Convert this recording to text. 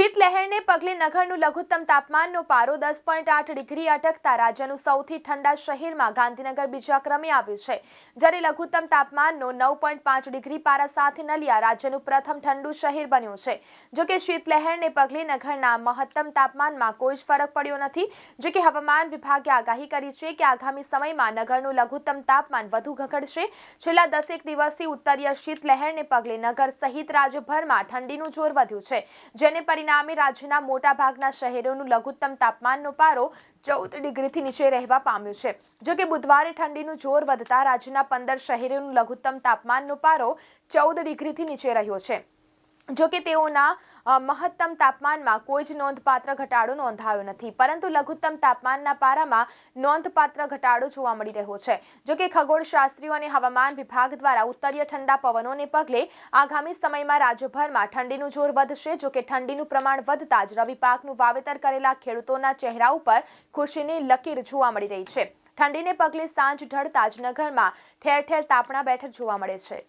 શીતલહેરને પગલે નગરનું લઘુત્તમ તાપમાનનો પારો દસ પોઈન્ટ આઠ ડિગ્રી અટકતા રાજ્યનું સૌથી ઠંડા શહેરમાં ગાંધીનગર બીજા ક્રમે આવ્યું છે, જ્યારે લઘુત્તમ તાપમાનનો નવ પોઈન્ટ પાંચ ડિગ્રી પારા સાથે નલિયા રાજ્યનું પ્રથમ ઠંડુ શહેર બન્યું છે. જોકે શીતલહેરને પગલે નગરના મહત્તમ તાપમાનમાં કોઈ જ ફરક પડ્યો નથી જો કે હવામાન વિભાગે આગાહી કરી છે કે આગામી સમયમાં નગરનું લઘુત્તમ તાપમાન વધુ ઘટશે છેલ્લા દસેક દિવસથી ઉત્તરીય શીતલહેરને પગલે નગર સહિત રાજ્યભરમાં ઠંડીનું જોર વધ્યું છે, જેને પરિણામે રાજ્યના મોટાભાગના શહેરોનું લઘુત્તમ તાપમાનનો પારો ચૌદ ડિગ્રીથી નીચે રહેવા પામ્યું છે. જો કે બુધવારે ઠંડીનું જોર વધતા રાજ્યના પંદર શહેરોનું લઘુત્તમ તાપમાનનો પારો ચૌદ ડિગ્રીથી નીચે રહ્યો છે. જો કે તેઓના મહત્તમ તાપમાનમાં કોઈ જ નોંધપાત્ર ઘટાડો નોંધાયો નથી. પરંતુ લઘુત્તમ તાપમાનના પારામાં નોંધપાત્ર ઘટાડો જોવા મળી રહ્યો છે. જોકે ખગોળશાસ્ત્રીઓ અને હવામાન વિભાગ દ્વારા ઉત્તરીય ઠંડા પવનોને પગલે આગામી સમયમાં રાજ્યભરમાં ઠંડીનું જોર વધશે. જો કે ઠંડીનું પ્રમાણ વધતા જ રવિ પાકનું વાવેતર કરેલા ખેડૂતોના ચહેરા ઉપર ખુશીની લકીર જોવા મળી રહી છે. ઠંડીને પગલે સાંજ ઢળતા જ નગરમાં ઠેર ઠેર તાપણા બેઠક જોવા મળે છે.